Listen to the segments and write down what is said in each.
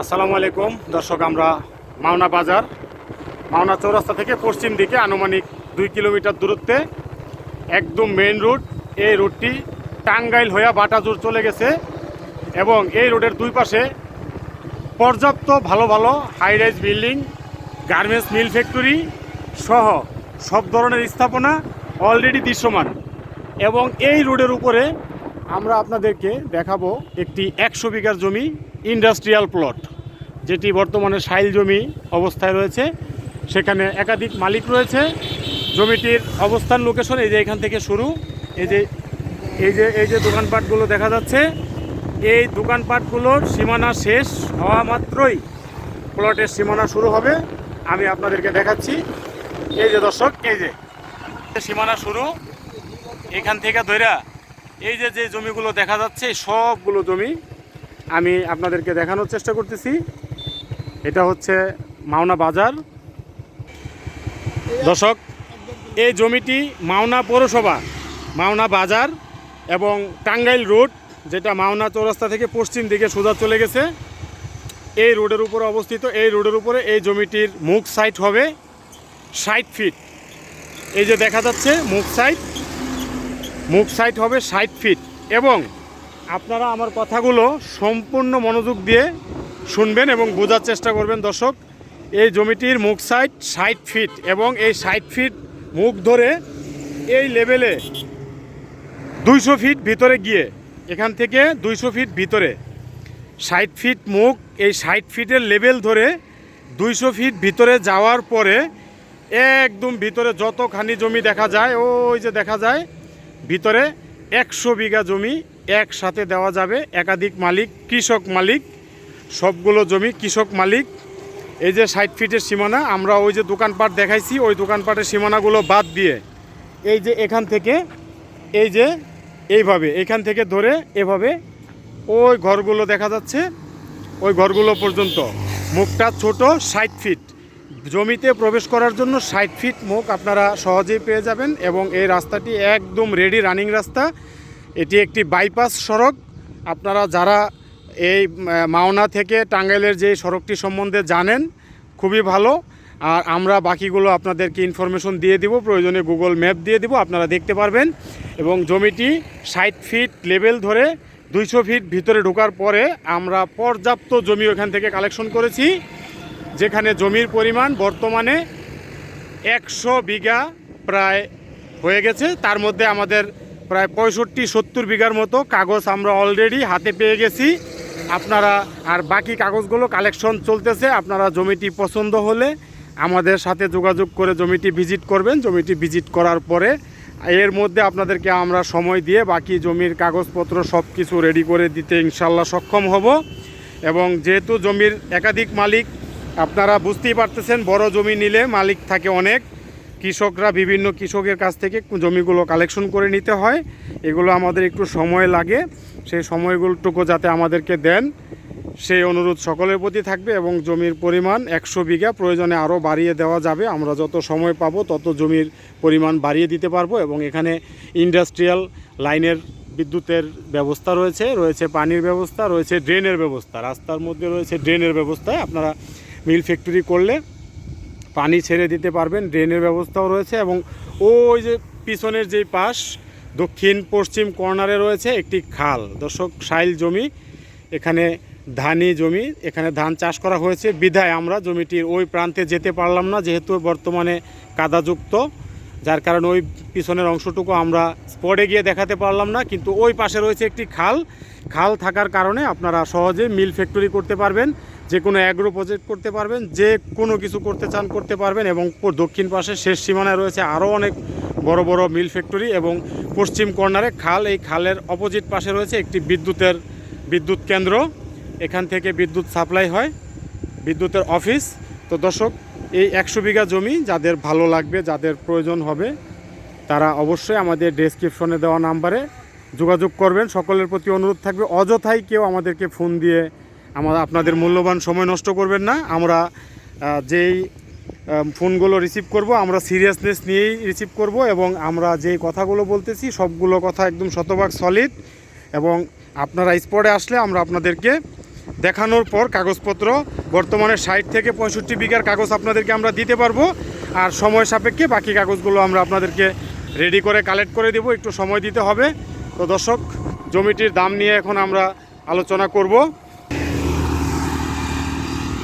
আসসালামু আলাইকুম। দর্শক, আমরা মাওনা বাজার, মাওনা চৌরাস্তা থেকে পশ্চিম দিকে আনুমানিক দুই কিলোমিটার দূরত্বে একদম মেইন রোড এই রোডটি টাঙ্গাইল হইয়া বাটাজুর চলে গেছে এবং এই রোডের দুই পাশে পর্যাপ্ত ভালো ভালো high rise building garments mill factory সহ সব ধরনের স্থাপনা অলরেডি দৃশ্যমান। এবং এই রোডের উপরে আমরা আপনাদেরকে দেখাবো একটি একশো বিঘার জমি ইন্ডাস্ট্রিয়াল প্লট যেটি বর্তমানে সাইল জমি অবস্থায় রয়েছে, সেখানে একাধিক মালিক রয়েছে। জমিটির অবস্থান লোকেশন এই যে এখান থেকে শুরু। এই যে এই যে এই যে দোকানপাটগুলো দেখা যাচ্ছে, এই দোকানপাটগুলোর সীমানা শেষ হওয়া মাত্রই প্লটের সীমানা শুরু হবে। আমি আপনাদেরকে দেখাচ্ছি। এই যে দর্শক, এই যে। সীমানা শুরু। এখান থেকে ধইরা এই যে যে জমিগুলো দেখা যাচ্ছে, সবগুলো জমি আমি আপনাদেরকে দেখানোর চেষ্টা করতেছি। এটা হচ্ছে মাওনা বাজার। দর্শক, এই জমিটি মাওনা পৌরসভা, মাওনা বাজার এবং টাঙ্গাইল রোড, যেটা মাওনা চৌরাস্তা থেকে পশ্চিম দিকে সোজা চলে গেছে। এই রোডের উপরে অবস্থিত, এই রোডের উপরে এই জমিটির মুখ সাইট হবে ষাট ফিট। এই যে দেখা যাচ্ছে, মুখ সাইট মুখ সাইট হবে ষাট ফিট। এবং আপনারা আমার কথাগুলো সম্পূর্ণ মনোযোগ দিয়ে শুনবেন এবং বোঝার চেষ্টা করবেন, দর্শক। এই জমিটির মুখ সাইট ষাট ফিট এবং এই ষাট ফিট মুখ ধরে এই লেভেলে দুইশো ফিট ভিতরে গিয়ে, এখান থেকে দুইশো ফিট ভিতরে ষাট ফিট মুখ, এই ষাট ফিটের লেভেল ধরে দুইশো ফিট ভিতরে যাওয়ার পরে একদম ভিতরে যতখানি জমি দেখা যায়, ওই যে দেখা যায়, ভিতরে একশো বিঘা জমি একসাথে দেওয়া যাবে। একাধিক মালিক, কৃষক মালিক সবগুলো জমি কৃষক মালিক। এই যে ষাট ফিটের সীমানা, আমরা ওই যে দোকানপাট দেখাইছি, ওই দোকানপাটের সীমানাগুলো বাদ দিয়ে এই যে এখান থেকে, এই যে এইভাবে, এখান থেকে ধরে এভাবে ওই ঘরগুলো দেখা যাচ্ছে, ওই ঘরগুলো পর্যন্ত। মুখটা ছোট, ষাট ফিট। জমিতে প্রবেশ করার জন্য ষাট ফিট মুখ আপনারা সহজেই পেয়ে যাবেন এবং এই রাস্তাটি একদম রেডি রানিং রাস্তা। এটি একটি বাইপাস সড়ক। আপনারা যারা এই মাওনা থেকে টাঙ্গাইলের যে সড়কটি সম্বন্ধে জানেন, খুবই ভালো। আর আমরা বাকিগুলো আপনাদেরকে ইনফরমেশন দিয়ে দিব, প্রয়োজনে গুগল ম্যাপ দিয়ে দিব, আপনারা দেখতে পারবেন। এবং জমিটি ষাট ফিট লেভেল ধরে দুইশো ফিট ভিতরে ঢোকার পরে আমরা পর্যাপ্ত জমি ওখান থেকে কালেকশন করেছি, যেখানে জমির পরিমাণ বর্তমানে একশো বিঘা প্রায় হয়ে গেছে। তার মধ্যে আমাদের প্রায় পঁয়ষট্টি সত্তর বিঘার মতো কাগজ আমরা অলরেডি হাতে পেয়ে গেছি। আপনারা আর বাকি কাগজগুলো কালেকশন চলতেছে, আপনারা জমিটি পছন্দ হলে আমাদের সাথে যোগাযোগ করে জমিটি ভিজিট করবেন। জমিটি ভিজিট করার পরে এর মধ্যে আপনাদেরকে আমরা সময় দিয়ে বাকি জমির কাগজপত্র সব কিছু রেডি করে দিতে ইনশাল্লাহ সক্ষম হব। এবং যেহেতু জমির একাধিক মালিক, আপনারা বুঝতেই পারতেছেন বড় জমি নিলে মালিক থাকে অনেক। কৃষকরা বিভিন্ন কৃষকের কাছ থেকে জমিগুলো কালেকশন করে নিতে হয়। এগুলো আমাদের একটু সময় লাগে। সেই সময়গুলোটুকু যাতে আমাদেরকে দেন, সেই অনুরোধ সকলের প্রতি থাকবে এবং জমির পরিমাণ একশো বিঘা প্রয়োজনে আরও বাড়িয়ে দেওয়া যাবে। আমরা যত সময় পাবো তত জমির পরিমাণ বাড়িয়ে দিতে পারব এবং এখানে ইন্ডাস্ট্রিয়াল লাইনের বিদ্যুতের ব্যবস্থা রয়েছে রয়েছে পানির ব্যবস্থা, রয়েছে ড্রেনের ব্যবস্থা। রাস্তার মধ্যে রয়েছে ড্রেনের ব্যবস্থায় আপনারা মিল ফ্যাক্টরি করলে পানি ছেড়ে দিতে পারবেন, ড্রেনের ব্যবস্থাও রয়েছে এবং ওই যে পিছনের যেই পাশ দক্ষিণ পশ্চিম কর্নারে রয়েছে একটি খাল। দর্শক সাইল জমি, এখানে ধানি জমি, এখানে ধান চাষ করা হয়েছে। বিধায় আমরা জমিটির ওই প্রান্তে যেতে পারলাম না, যেহেতু বর্তমানে কাদাযুক্ত, যার কারণে ওই পিছনের অংশটুকু আমরা স্পটে গিয়ে দেখাতে পারলাম না, কিন্তু ওই পাশে রয়েছে একটি খাল। খাল থাকার কারণে আপনারা সহজে মিল ফ্যাক্টরি করতে পারবেন। যে কোনো অ্যাগ্রো প্রজেক্ট করতে পারবেন, যে কোনো কিছু করতে চান করতে পারবেন এবং দক্ষিণ পাশে শেষ সীমানায় রয়েছে আরও অনেক বড় বড় মিল ফ্যাক্টরি এবং পশ্চিম কর্নারে খাল, এই খালের অপোজিট পাশে রয়েছে একটি বিদ্যুতের, বিদ্যুৎ কেন্দ্র। এখান থেকে বিদ্যুৎ সাপ্লাই হয়, বিদ্যুতের অফিস তো দর্শক, এই একশো বিঘা জমি যাদের ভালো লাগবে, যাদের প্রয়োজন হবে, তারা অবশ্যই আমাদের ডেসক্রিপশনে দেওয়া নাম্বারে যোগাযোগ করবেন। সকলের প্রতি অনুরোধ থাকবে। অযথাই কেউ আমাদেরকে ফোন দিয়ে আমরা আপনাদের মূল্যবান সময় নষ্ট করবেন না। আমরা যেই ফোনগুলো রিসিভ করব, আমরা সিরিয়াসনেস নিয়েই রিসিভ করব এবং আমরা যেই কথাগুলো বলতেছি, সবগুলো কথা একদম শতভাগ সলিড এবং আপনারা স্পটে আসলে আমরা আপনাদেরকে দেখানোর পর কাগজপত্র, বর্তমানে ষাট থেকে পঁয়ষট্টি বিঘার কাগজ আপনাদেরকে আমরা দিতে পারব। আর সময় সাপেক্ষে বাকি কাগজগুলো আমরা আপনাদেরকে রেডি করে কালেক্ট করে দেবো, একটু সময় দিতে হবে। তো দর্শক, জমিটির দাম নিয়ে এখন আমরা আলোচনা করব।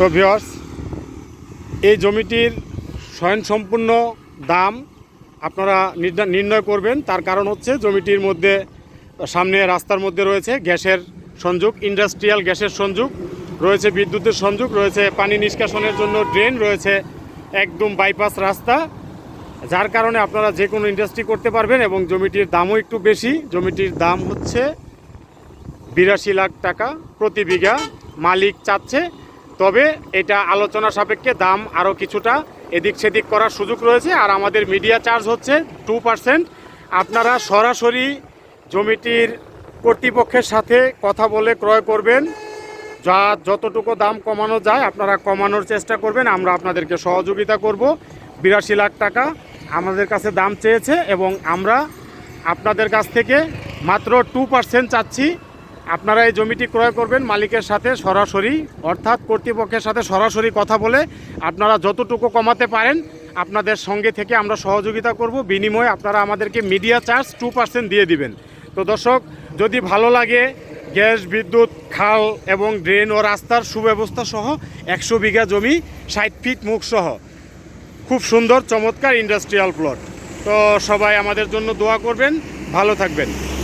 তো ভিওর্স এই জমিটির স্বয়ংসম্পূর্ণ দাম আপনারা নির্ণয় করবেন। তার কারণ হচ্ছে জমিটির মধ্যে, সামনে রাস্তার মধ্যে রয়েছে গ্যাসের সংযোগ ইন্ডাস্ট্রিয়াল গ্যাসের সংযোগ, রয়েছে বিদ্যুতের সংযোগ, রয়েছে পানি নিষ্কাশনের জন্য ড্রেন রয়েছে একদম বাইপাস রাস্তা। যার কারণে আপনারা যে কোনো ইন্ডাস্ট্রি করতে পারবেন এবং জমিটির দামও একটু বেশি। জমিটির দাম হচ্ছে বিরাশি লাখ টাকা প্রতি বিঘা। মালিক চাচ্ছে তবে এটা আলোচনা সাপেক্ষে দাম আরও কিছুটা এদিক সেদিক করার সুযোগ রয়েছে, আর আমাদের মিডিয়া চার্জ হচ্ছে টু পার্সেন্ট আপনারা সরাসরি জমিটির কর্তৃপক্ষের সাথে কথা বলে ক্রয় করবেন। যা যতটুকু দাম কমানো যায়, আপনারা কমানোর চেষ্টা করবেন। আমরা আপনাদেরকে সহযোগিতা করব। বিরাশি লাখ টাকা আমাদের কাছে দাম চেয়েছে এবং আমরা আপনাদের কাছ থেকে মাত্র টু পার্সেন্ট চাচ্ছি। আপনারা এই জমিটি ক্রয় করবেন মালিকের সাথে সরাসরি, অর্থাৎ কর্তৃপক্ষের সাথে সরাসরি কথা বলে আপনারা যতটুকু কমাতে পারেন, আপনাদের সঙ্গে থেকে আমরা সহযোগিতা করব। বিনিময়ে আপনারা আমাদেরকে মিডিয়া চার্জ টু পার্সেন্ট দিয়ে দিবেন। তো দর্শক, যদি ভালো লাগে, গ্যাস, বিদ্যুৎ, খাল এবং ড্রেন ও রাস্তার সুব্যবস্থা সহ একশো বিঘা জমি, ষাট ফিট মুখ সহ। খুব সুন্দর, চমৎকার ইন্ডাস্ট্রিয়াল প্লট তো সবাই আমাদের জন্য দোয়া করবেন। ভালো থাকবেন।